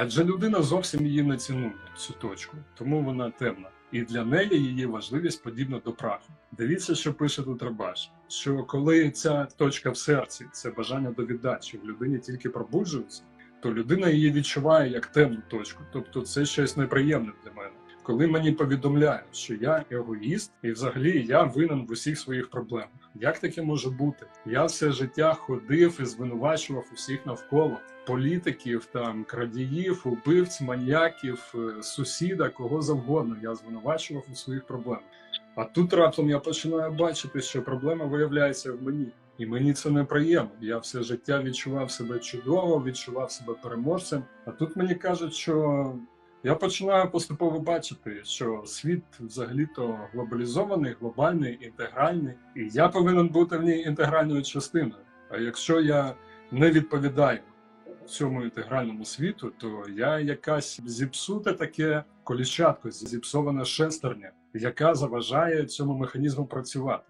Адже людина зовсім її не цінує, цю точку, тому вона темна. І для неї її важливість подібна до праху. Дивіться, що пише тут Рабаш, що коли ця точка в серці, це бажання до віддачі в людині тільки пробуджується, то людина її відчуває як темну точку. Тобто це щось неприємне для мене. Коли мені повідомляють, що я егоїст, і взагалі я винен в усіх своїх проблемах. Як таке може бути? Я все життя ходив і звинувачував усіх навколо політиків, там крадіїв, убивць, маньяків, е, сусіда, кого завгодно. Я звинувачував у своїх проблемах. А тут раптом я починаю бачити, що проблема виявляється в мені. І мені це неприємно. Я все життя відчував себе чудово, відчував себе переможцем. А тут мені кажуть, що я починаю поступово бачити, що світ взагалі-то глобалізований, глобальний, інтегральний, і я повинен бути в ній інтегральною частиною. А якщо я не відповідаю цьому інтегральному світу, то я якась зіпсуте таке коліщатко, зіпсована шестерня, яка заважає цьому механізму працювати.